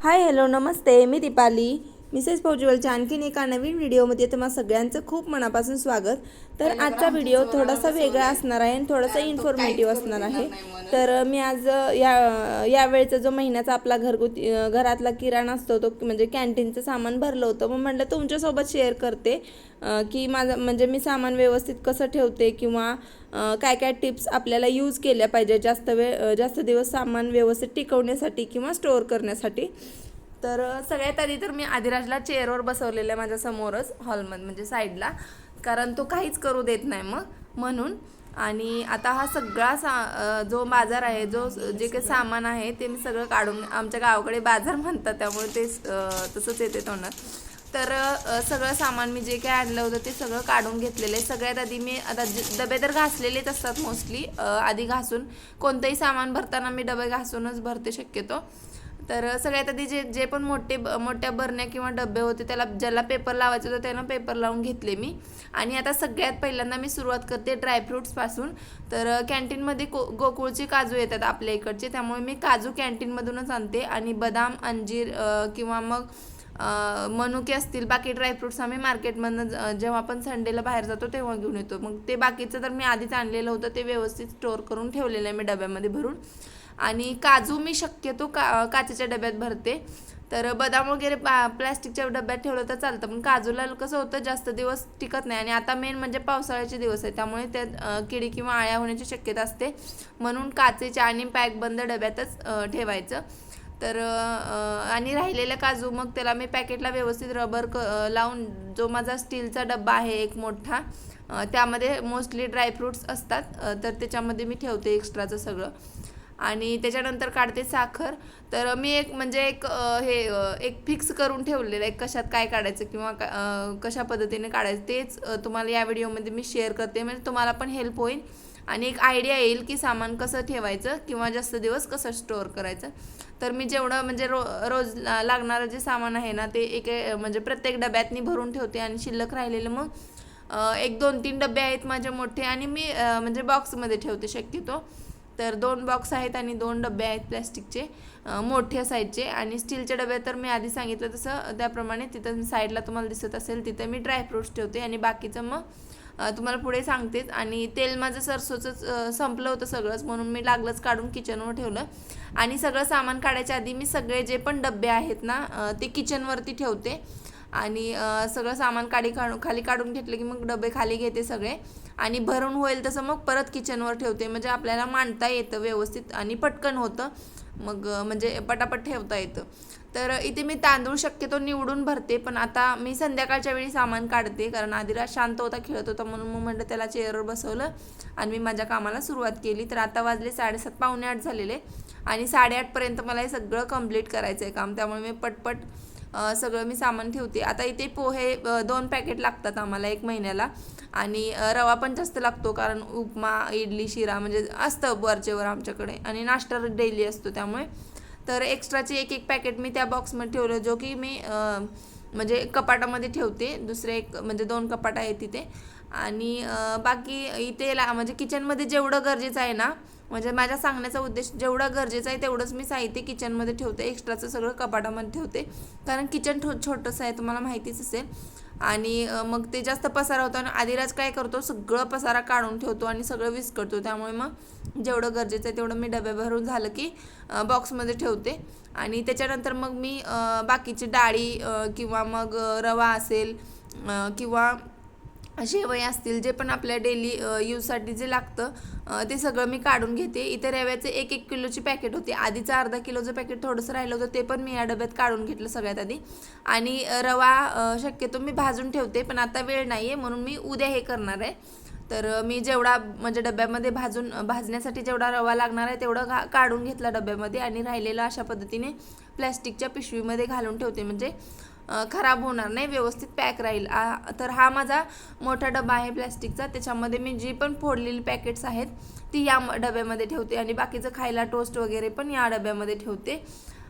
हाय hello नमस्ते मी Deepali. Mrs फौजीवलच्या आणखीन एका नवीन व्हिडिओमध्ये तुम्हाला सगळ्यांचं खूप मनापासून स्वागत. तर आजचा व्हिडिओ थोडासा वेगळा असणार आहे आणि थोडासा इन्फॉर्मेटिव्ह असणार आहे. तर मी आज या यावेळेचा जो महिन्याचा आपला घरगुती घरातला किराणा असतो तो म्हणजे कॅन्टीनचं सामान भरलं होतं. मग म्हटलं तुमच्यासोबत शेअर करते की माझं म्हणजे मी सामान व्यवस्थित कसं ठेवते किंवा काय काय टिप्स आपल्याला यूज केल्या पाहिजे जास्त वेळ जास्त दिवस सामान व्यवस्थित टिकवण्यासाठी किंवा स्टोअर करण्यासाठी. तर सगळ्यात आधी तर मी आदिराजला चेअरवर बसवलेलं आहे माझ्या समोरच हॉलमध्ये म्हणजे साईडला. कारण तो काहीच करू देत नाही मग म्हणून. आणि आता हा सगळा सा जो बाजार आहे जो जे काही सामान आहे ते मी सगळं काढून आमच्या गावाकडे बाजार म्हणतात त्यामुळे ते तसंच येते तोंडात. तर सगळं सामान मी जे काही आणलं होतं ते सगळं काढून घेतलेलं आहे. सगळ्यात आधी मी आता डबे तर घासलेलेच असतात मोस्टली आधी घासून. कोणतंही सामान भरताना मी डबे घासूनच भरते शक्यतो. तर सगळ्यात आधी जे जे पण मोठे ब- मोठ्या बरण्या किंवा डबे होते त्याला ज्याला पेपर लावायचे होतं त्यानं पेपर लावून घेतले मी. आणि आता सगळ्यात पहिल्यांदा मी सुरुवात करते ड्रायफ्रुट्सपासून तर कॅन्टीनमध्ये को गोकुळचे काजू येतात आपल्या इकडचे. त्यामुळे मी काजू कॅन्टीनमधूनच आणते. आणि बदाम अंजीर किंवा मग मनुके असतील बाकी ड्रायफ्रुट्स आम्ही मार्केटमधनं जेव्हा आपण संडेला बाहेर जातो तेव्हा घेऊन येतो. मग ते बाकीचं तर मी आधीच आणलेलं होतं ते व्यवस्थित स्टोअर करून ठेवलेलं आहे मी डब्यामध्ये भरून. आणि काजू मी शक्यतो का काचेच्या डब्यात भरते. तर बदाम वगैरे पा प्लॅस्टिकच्या डब्यात ठेवलं तर चालतं पण काजूला कसं होतं जास्त दिवस टिकत नाही. आणि आता मेन म्हणजे पावसाळ्याचे दिवस आहे त्यामुळे त्यात किडी किंवा आळ्या होण्याची शक्यता असते. म्हणून काचेच्या आणि पॅक बंद डब्यातच ठेवायचं. तर आणि राहिलेल्या काजू मग त्याला मी पॅकेटला व्यवस्थित रबर क लावून जो माझा स्टीलचा डब्बा आहे एक मोठा त्यामध्ये मोस्टली ड्रायफ्रूट्स असतात तर त्याच्यामध्ये मी ठेवते एक्स्ट्राचं सगळं. आणि त्याच्यानंतर काढते साखर. तर मी एक म्हणजे एक हे एक फिक्स करून ठेवलेलं आहे कशात काय काढायचं किंवा का- कशा पद्धतीने काढायचं तेच तुम्हाला या व्हिडिओमध्ये मी शेअर करते. म्हणजे तुम्हाला पण हेल्प होईल. आणि एक आयडिया येईल की सामान कसं ठेवायचं किंवा जास्त दिवस कसं स्टोअर करायचं. तर मी जेवढं म्हणजे रो रोज लागणारं जे सामान आहे ना ते एक म्हणजे प्रत्येक डब्यातनी भरून ठेवते आणि शिल्लक राहिलेलं मग एक दोन तीन डबे आहेत माझे मोठे आणि मी म्हणजे बॉक्समध्ये ठेवते शक्यतो. तर दोन बॉक्स आहेत आणि दोन डबे आहेत प्लॅस्टिकचे मोठे मोठ्या साईजचे आणि स्टीलचे डबे तर मी आधी सांगितलं तसं त्याप्रमाणे तिथं साईडला तुम्हाला दिसत असेल तिथं मी ड्रायफ्रुट्स ठेवते आणि बाकीचं मग तुम्हाला पुढे सांगतेच. आणि तेल माझं सरसोचंच संपलं होतं सगळंच म्हणून मी लागलंच काढून किचनवर ठेवलं. आणि सगळं सामान काढायच्या आधी मी सगळे जे पण डबे आहेत ना ते किचनवरती ठेवते. आणि सगळं सामान काढी काढून खाली काढून घेतलं की मग डबे खाली घेते सगळे. आणि भरून होईल तसं मग परत किचनवर ठेवते. म्हणजे आपल्याला मांडता येतं व्यवस्थित आणि पटकन होतं. मग म्हणजे पटापट ठेवता येतं. तर इथे मी तांदूळ शक्यतो निवडून भरते. पण आता मी संध्याकाळच्या वेळी सामान काढते. कारण आधीरा शांत होता खेळत होता म्हणून मग म्हटलं त्याला चेअरवर बसवलं आणि मी माझ्या कामाला सुरुवात केली. तर आता वाजले साडेसात पावणे आठ झालेले. आणि साडेआठपर्यंत मला हे सगळं कंप्लीट करायचं आहे काम. त्यामुळे मी पटपट सगळं मी सामान ठेवते. आता इथे पोहे दोन पॅकेट लागतात आम्हाला एक महिन्याला. आणि रवा पण जास्त लागतो कारण उपमा इडली शिरा म्हणजे असतं वरचेवर आमच्याकडे आणि नाश्ता डेली असतो त्यामुळे. तर एक्स्ट्राचे एक एक पॅकेट मी त्या बॉक्समध्ये ठेवलं जो की मी म्हणजे कपाटामध्ये ठेवते. दुसरे एक म्हणजे दोन कपाट आहे तिथे. आणि बाकी इथे ला म्हणजे किचनमध्ये जेवढं गरजेचं आहे ना म्हणजे माझ्या सांगण्याचा उद्देश जेवढा गरजेचं आहे तेवढंच मी साहित्य किचनमध्ये ठेवते. एक्स्ट्राचं सगळं कपाटामध्ये ठेवते. कारण किचन ठो छोटंसं आहे तुम्हाला माहितीच असेल. आणि मग ते जास्त पसारा होतो आणि आदिराज काय करतो सगळं पसारा काढून ठेवतो आणि सगळं विस्कटतो त्यामुळे मग जेवढं गरजेचं आहे तेवढं मी डबे भरून झालं की बॉक्समध्ये ठेवते. आणि त्याच्यानंतर मग मी बाकीची डाळी किंवा मग रवा असेल किंवा शेवई असतील जे पण आपल्या डेली यूजसाठी जे लागतं ते सगळं मी काढून घेते. इथे रव्याचे एक एक किलोची पॅकेट होते. आधीचं अर्धा किलोचं पॅकेट थोडंसं राहिलं होतं ते पण मी या डब्यात काढून घेतलं सगळ्यात आधी. आणि रवा शक्यतो मी भाजून ठेवते पण आता वेळ नाही आहे म्हणून मी उद्या हे करणार आहे. तर मी जेवढा म्हणजे डब्यामध्ये भाजून भाजण्यासाठी जेवढा रवा लागणार आहे तेवढं घा काढून घेतला डब्यामध्ये आणि राहिलेलं अशा पद्धतीने प्लॅस्टिकच्या पिशवीमध्ये घालून ठेवते. म्हणजे खराब होणार नाही व्यवस्थित पॅक राहील. आ, तर हा माझा मोठा डबा आहे प्लॅस्टिकचा. त्याच्यामध्ये मी जी पण फोडलेली पॅकेट्स आहेत ती या डब्यामध्ये ठेवते. आणि बाकीचं खायला टोस्ट वगैरे पण या डब्यामध्ये ठेवते.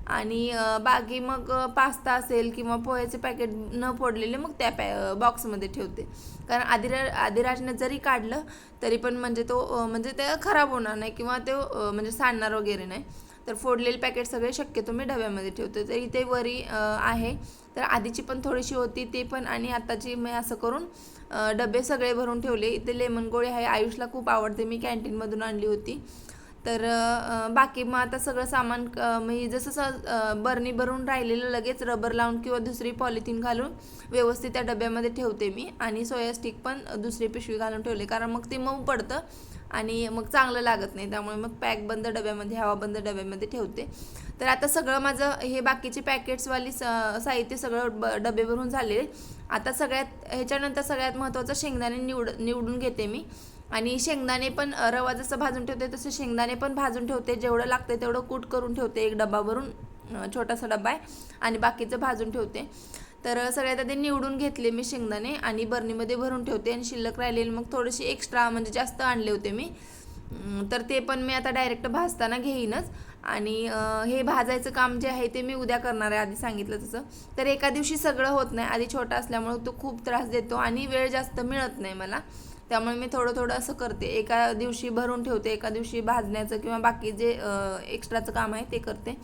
आणि बाकी मग पास्ता असेल किंवा पोह्याचे पॅकेट न फोडलेले मग त्या पॅ बॉक्समध्ये ठेवते. कारण आदिरा आदिराजने जरी काढलं तरी पण म्हणजे तो म्हणजे ते खराब होणार नाही किंवा तो म्हणजे सांडणार वगैरे नाही. तर फोडलेले पॅकेट सगळे शक्यतो मी डब्यामध्ये ठेवते. तर इथे वरी आहे. तर आधीची पण थोडीशी होती ते पण आणि आत्ताची मी असं करून डबे सगळे भरून ठेवले. इथे लेमन गोळी आहे आयुषला खूप आवडते. मी कॅन्टीनमधून आणली होती. तर बाकी मग आता सगळं सामान म्हणजे मी जसं स बरणी भरून राहिलेलं लगेच रबर लावून किंवा दुसरी पॉलिथिन घालून व्यवस्थित त्या डब्यामध्ये ठेवते मी आणि सोया स्टिक पण दुसरी पिशवी घालून ठेवले. कारण मग ते मऊ पडतं आणि मग चांगलं लागत नाही. त्यामुळे मग पॅक बंद डब्यामध्ये हवा बंद डब्यामध्ये ठेवते. तर आता सगळं माझं हे बाकीचे पॅकेट्सवाली स साहित्य सगळं ब डबे भरून झालेले. आता सगळ्यात ह्याच्यानंतर सगळ्यात महत्त्वाचं शेंगदाणे निवड निवडून घेते मी. आणि शेंगदाणे पण रवा जसं भाजून ठेवते तसं शेंगदाणे पण भाजून ठेवते. जेवढं लागतं तेवढं कूट करून ठेवते एक डबा भरून छोटासा डबा आहे. आणि बाकीचं भाजून ठेवते. तर सगळ्यात आधी निवडून घेतले मी शेंगदाणे आणि बरणीमध्ये भरून ठेवते आणि शिल्लक राहिलेले मग थोडेसे एक्स्ट्रा म्हणजे जास्त आणले होते मी. तर ते पण मी आता डायरेक्ट भाजताना घेईनच. आणि हे भाजायचं काम जे आहे ते मी उद्या करणार आहे आधी सांगितलं तसं. तर एका दिवशी सगळं होत नाही. आधी छोटा असल्यामुळे तो खूप त्रास देतो आणि वेळ जास्त मिळत नाही मला. त्यामुळे मी थोडं थोडं असं करते. एका दिवशी भरून ठेवते एका दिवशी भाजण्याचं किंवा बाकी जे एक्स्ट्राचं काम आहे ते करते.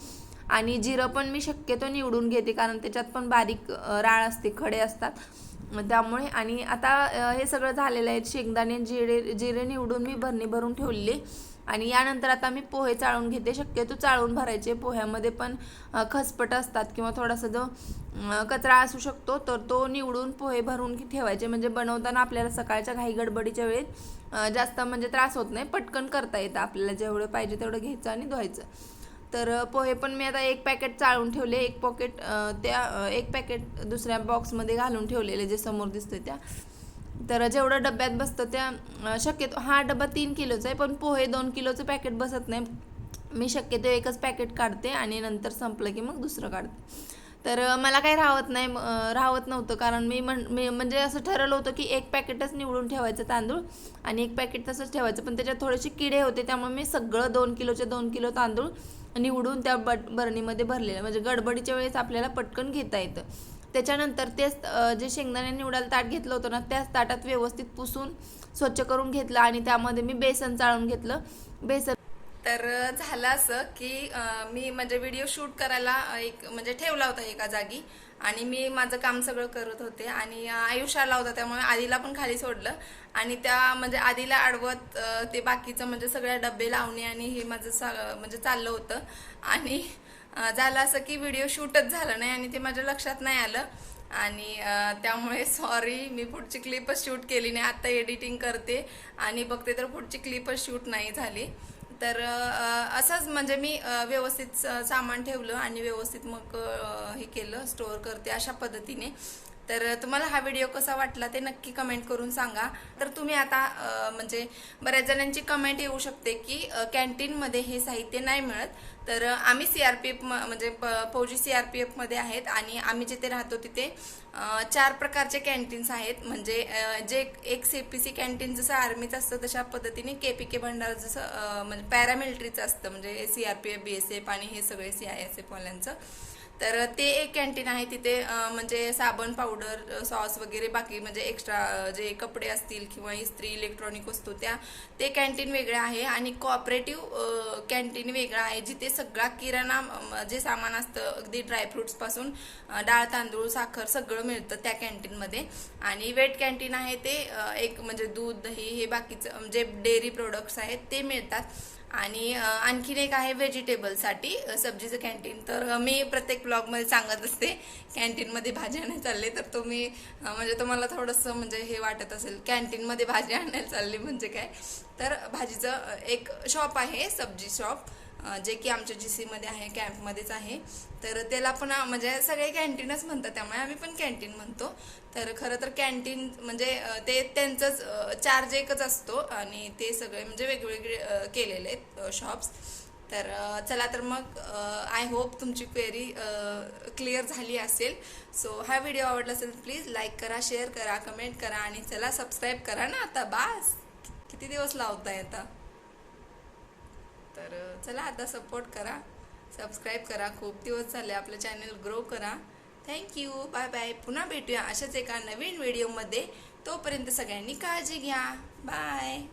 आणि जिरं पण मी शक्यतो निवडून घेते कारण त्याच्यात पण बारीक राळ असते खडे असतात. त्यामुळे आणि आता हे सगळं झालेलं आहे. शेंगदाणे जिरे जिरे निवडून मी भरणी भरून ठेवले आणि यानंतर आता मी पोहे चाळून घेते. शक्यतो चाळून भरायचे. पोह्यामध्ये पण खसपट असतात किंवा थोडासा जो कचरा असू शकतो तर तो निवडून पोहे भरून ठेवायचे. म्हणजे बनवताना आपल्याला सकाळच्या घाई गडबडीच्या वेळेत जास्त म्हणजे त्रास होत नाही. पटकन करता येतं. आपल्याला जेवढं पाहिजे तेवढं घ्यायचं आणि धुवायचं. तर पोहे पण मी आता एक पॅकेट चाळून ठेवले. एक पॉकेट त्या एक पॅकेट दुसऱ्या बॉक्समध्ये घालून ठेवलेले जे समोर दिसतं त्या. तर जेवढं डब्यात बसतं त्या शक्यतो हा डबा तीन किलोचा आहे पण पोहे दोन किलोचं पॅकेट बसत नाही. मी शक्यतो एकच पॅकेट काढते आणि नंतर संपलं की मग दुसरं काढते. तर मला काही राहत नाही राहत नव्हतं कारण मी म्हण मी म्हणजे असं ठरवलं होतं की एक पॅकेटच निवडून ठेवायचं तांदूळ आणि एक पॅकेट तसंच ठेवायचं पण त्याच्यात थोडेसे किडे होते त्यामुळे मी सगळं दोन किलोचे दोन किलो तांदूळ निवडून त्या बट बरणीमध्ये भरलेलं म्हणजे गडबडीच्या वेळेस आपल्याला पटकन घेता येतं. त्याच्यानंतर तेच जे शेंगदाणे निवडायला ताट घेतलं होतं ना त्याच ताटात व्यवस्थित पुसून स्वच्छ करून घेतलं आणि त्यामध्ये मी बेसन चाळून घेतलं. बेसन तर झालं असं की मी म्हणजे व्हिडिओ शूट करायला एक म्हणजे ठेवला होता एका जागी आणि मी माझं काम सगळं करत होते आणि आयुष आला होता त्यामुळे आधीला पण खाली सोडलं आणि त्या म्हणजे आधीला अडवत ते बाकीचं म्हणजे सगळ्या डबे लावणे आणि हे माझं चा म्हणजे चाललं होतं आणि झालं असं की व्हिडिओ शूटच झालं नाही आणि ते माझ्या लक्षात नाही आलं. आणि त्यामुळे सॉरी मी पुढची क्लिपच शूट केली नाही. आत्ता एडिटिंग करते आणि बघते तर पुढची क्लिपच शूट नाही झाली. तर असंच म्हणजे मी व्यवस्थित सामान ठेवलं आणि व्यवस्थित मग हे केलं स्टोअर करते अशा पद्धतीने. तर तुम्हाला हा व्हिडिओ कसा वाटला ते नक्की कमेंट करून सांगा. तर तुम्ही आता म्हणजे बऱ्याच जणांची कमेंट येऊ शकते की कॅन्टीनमध्ये हे साहित्य नाही मिळत. तर आम्ही सी आर पी एफ म्हणजे प- फौजी सी आर पी एफमध्ये आहेत आणि आम्ही जिथे राहतो तिथे चार प्रकारचे कॅन्टीन्स आहेत. म्हणजे जे एक सी पी सी कॅन्टीन जसं आर्मीचं असतं तशा पद्धतीने के पी के भंडार जसं म्हणजे पॅरामिलिटरीचं असतं. म्हणजे C R P F B S F आणि हे सगळे सी आय एस एफ वाल्यांचं. तर ते एक कॅन्टीन आहे तिथे म्हणजे साबण पावडर सॉस वगैरे बाकी म्हणजे एक्स्ट्रा जे कपडे असतील किंवा इस्त्री इलेक्ट्रॉनिक वस्तू त्या ते कॅन्टीन वेगळं आहे आणि कॉपरेटिव्ह कॅन्टीन वेगळं आहे जिथे सगळा किराणा जे सामान असतं अगदी ड्रायफ्रुट्सपासून डाळ तांदूळ साखर सगळं मिळतं त्या कॅन्टीनमध्ये आणि वेट कॅन्टीन आहे ते एक म्हणजे दूध दही हे बाकीचं जे डेअरी प्रोडक्ट्स आहेत ते मिळतात. आणि आणखीन एक आहे व्हेजिटेबलसाठी सब्जीचं कॅन्टीन. तर मी प्रत्येक ब्लॉगमध्ये सांगत असते कॅन्टीनमध्ये भाजी आणायला चालले तर तुम्ही म्हणजे तुम्हाला थोडंसं म्हणजे हे वाटत असेल कॅन्टीनमध्ये भाजी आणायला चालली म्हणजे काय? तर भाजीचं एक शॉप आहे सब्जी शॉप. जे की आमच्या जी सीमध्ये आहे कॅम्पमध्येच आहे. तर त्याला पण म्हणजे सगळे कॅन्टीनच म्हणतात त्यामुळे आम्ही पण कॅन्टीन म्हणतो. तर खरं तर कॅन्टीन म्हणजे ते त्यांचंच चार्ज एकच असतो आणि ते सगळे म्हणजे वेगवेगळे केलेले आहेत शॉप्स. तर चला तर मग आय होप तुमची क्वेरी क्लिअर झाली असेल. सो हा व्हिडिओ आवडला असेल प्लीज लाईक करा शेअर करा कमेंट करा आणि चला सबस्क्राईब करा ना आता. बास! किती दिवस लावताय आता? तर चला आता सपोर्ट करा. सबस्क्राईब करा. खूप दिवस झाले आपलं चॅनल ग्रो करा. थँक्यू बाय बाय पुन्हा भेटूया अशाच एका नवीन व्हिडिओमध्ये तोपर्यंत सगळ्यांनी काळजी घ्या. बाय